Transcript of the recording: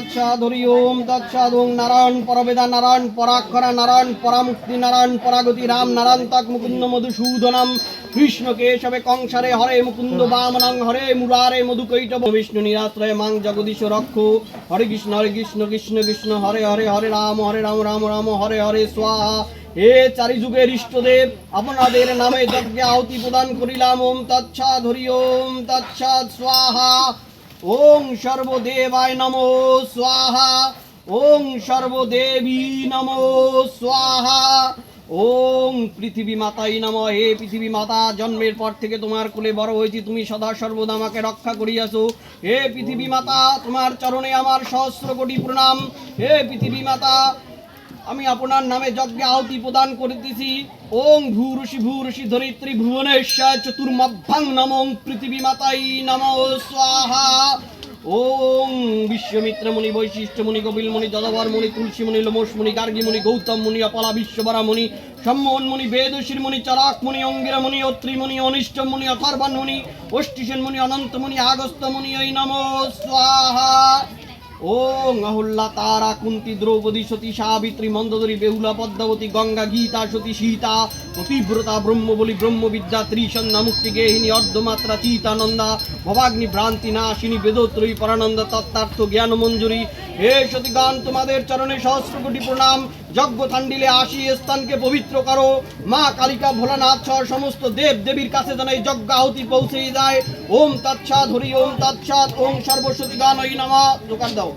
তৎসাদ হরি ওম তৎসাদ ওম নারায়ণ পরবেদা, নারায়ণ পরাক্ষরা নারায়ণ পরামুক্তি, নারায়ণ পরাগতি রাম, নারায়ণ তক মুকুন্দ মধুসূদনম, কৃষ্ণ কেশবে কংসারে হরে মুকুন্দ বামনং হরে মুরারে মধুকৈটব বিষ্ণু নিরাশ্রয় মাং জগদীশ রক্ষ, হরে কৃষ্ণ হরে কৃষ্ণ কৃষ্ণ কৃষ্ণ, হরে হরে হরে রাম হরে রাম রাম রাম, হরে হরে স্বাহা। হে চারি যুগের ইষ্টদেব আপনাদের নামে যজ্ঞে আহুতি প্রদান করিলাম, ওম তৎসাদ হরি ওম তৎসাদ স্বাহা। ওং সর্বদেবায় নমো স্বাহা ওং সর্বদেবী নমো স্বাহা। ওং পৃথিবী মাতাই নম। হে পৃথিবী মাতা, জন্মের পর থেকে তোমার কোলে বড় হয়েছি, তুমি সদা সর্বদা আমাকে রক্ষা করিয়াছো। হে পৃথিবী মাতা, তোমার চরণে আমার সহস্র কোটি প্রণাম। হে পৃথিবী মাতা আমি আপনার নামে যজ্ঞে আহুতি প্রদান করিতেছি। ওং ভূরষি ভূরষি ধরিত্রী ভুবনেশ্বর চতুর্মভ্যাং নমং পৃথিবী মাতাই নম স্বাহা। ওং বিশ্বমিত্র মুনি বৈশিষ্ট্য মুনি কপিল মুনি যদবর মুনি তুলসী মুনি লোমস মুনি গার্গী মুনি গৌতম মুনি অপলা বিশ্ববরা মুনি সম্মোহন মুনি বেদশীর মুনি চরাক মুনি অঙ্গিরা মুনি অত্রি মুনি অনিষ্ট মুনি অথর্বণ মুনি অষ্টিসেন মুনি অনন্ত মুনি আগস্ত মুনি ওই নম স্বাহা। ওং তারা কুন্তি দ্রৌপদী সতী সাবিত্রী মন্দোদরী বেহুলা পদ্মাবতী গঙ্গা গীতা সতী সীতা পতিব্রতা ব্রহ্ম বলি ব্রহ্মবিদ্যা ত্রিসন্ধ্যা মুক্তি গেহিনী অর্ধমাত্রা চিতানন্দা, ভবাগ্নি ভ্রান্তি নাশিনী বেদোত্রয়ী পরানন্দ তত্ত্বার্থ জ্ঞান মঞ্জুরি হে সতীগান, তোমাদের চরণে সহস্র কোটি প্রণাম। যজ্ঞ থান্ডিলে আসি স্থানকে পবিত্র করো। মা কালিকা ভোলানাথ সহ সমস্ত দেব দেবীর কাছে যেন এই যজ্ঞ আহুতি পৌঁছে যায়। ওম তৎসাৎ, হরি ওম তৎসাৎ, ওম সর্বসতী গান ওই নামা। দোকান দাও।